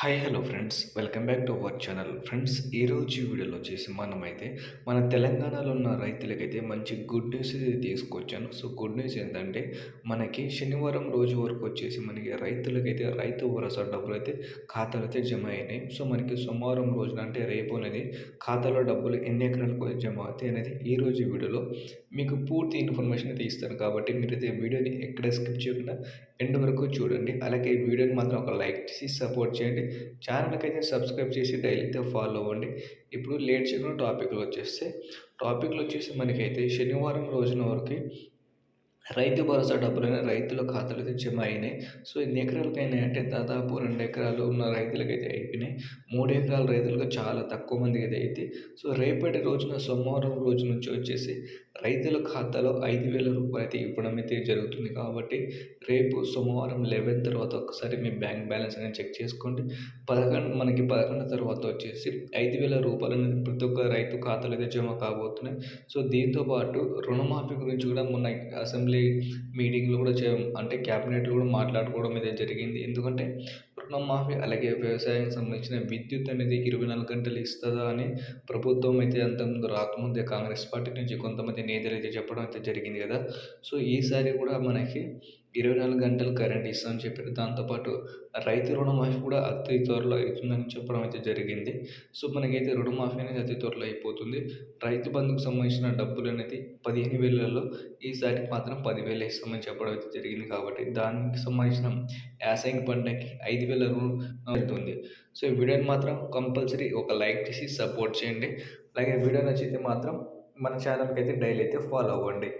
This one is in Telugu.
Hi hello friends. Welcome back to our channel. Friends ఈరోజు వీడియోలో వచ్చేసి మనమైతే మన తెలంగాణలో ఉన్న రైతులకైతే మంచి గుడ్ న్యూస్ అయితే తీసుకొచ్చాను. సో గుడ్ న్యూస్ ఏంటంటే మనకి శనివారం రోజు వరకు వచ్చేసి మనకి రైతులకైతే రైతు భరోసా డబ్బులు అయితే ఖాతాలో అయితే జమ అయినాయి. సో మనకి సోమవారం రోజున అంటే రేపు అనేది ఖాతాలో డబ్బులు ఎన్ని ఎకరాలకు జమ అవుతాయి అనేది ఈ రోజు వీడియోలో మీకు పూర్తి ఇన్ఫర్మేషన్ అయితే ఇస్తాను. కాబట్టి మీరైతే వీడియోని ఎక్కడ స్కిప్ చేయకుండా ఎండ్ వరకు చూడండి. అలాగే ఈ వీడియోని మాత్రం ఒక లైక్ చేసి సపోర్ట్ చేయండి. ఛానల్కి అయితే సబ్స్క్రైబ్ చేసి డైలీ అయితే ఫాలో అవ్వండి. ఇప్పుడు లేట్ చేయకుండా టాపిక్లో వచ్చేస్తే టాపిక్లో వచ్చేసి మనకైతే శనివారం రోజున వరకు రైతు భరోసా డబ్బులు రైతుల ఖాతాలో జమ అయినాయి సో ఎన్ని ఎకరాలకు అయినాయి అంటే దాదాపు రెండు ఎకరాలు ఉన్న రైతులకైతే అయిపోయినాయి. మూడు ఎకరాల రైతులకు చాలా తక్కువ మందికి అయితే అయితే సో రేపటి రోజున సోమవారం రోజు నుంచి వచ్చేసి రైతుల ఖాతాలో ఐదు వేల రూపాయలు అయితే ఇవ్వడం అయితే జరుగుతుంది కాబట్టి రేపు సోమవారం లెవెన్ తర్వాత ఒకసారి మీ బ్యాంక్ బ్యాలెన్స్ అనేది చెక్ చేసుకోండి. పదకొండు మనకి పదకొండు తర్వాత వచ్చేసి ఐదు వేల రూపాయలు అనేది ప్రతి ఒక్క రైతు ఖాతాలో అయితే జమ కాబోతున్నాయి. సో దీంతో పాటు రుణమాఫీ గురించి కూడా మొన్న అసెంబ్లీ మీటింగ్లు కూడా చే అంటే క్యాబినెట్లు కూడా మాట్లాడుకోవడం అయితే జరిగింది. ఎందుకంటే రుణమాఫీ అలాగే వ్యవసాయానికి సంబంధించిన విద్యుత్ అనేది ఇరవై నాలుగు గంటలు ఇస్తుందా అని ప్రభుత్వం అయితే అంతకుముందు రాకముందే కాంగ్రెస్ పార్టీ నుంచి కొంతమంది నేతలు అయితే చెప్పడం అయితే జరిగింది కదా. సో ఈసారి కూడా మనకి ఇరవై నాలుగు గంటలు కరెంట్ ఇస్తామని చెప్పారు దాంతోపాటు రైతు రుణమాఫీ కూడా అతి త్వరలో అవుతుందని చెప్పడం అయితే జరిగింది. సో మనకైతే రుణమాఫీ అనేది అతి త్వరలో అయిపోతుంది. రైతు బంధుకు సంబంధించిన డబ్బులు అనేది పదిహేను వేలలో ఈసారి మాత్రం పదివేలు ఇస్తామని చెప్పడం అయితే జరిగింది కాబట్టి దానికి సంబంధించిన యాసంగి పంటకి ఐదు వేల రుణం అవుతుంది సో ఈ వీడియోని మాత్రం కంపల్సరీ ఒక లైక్ చేసి సపోర్ట్ చేయండి. అలాగే వీడియో నచ్చితే మాత్రం మన ఛానల్కి అయితే డైలీ అయితే ఫాలో అవ్వండి.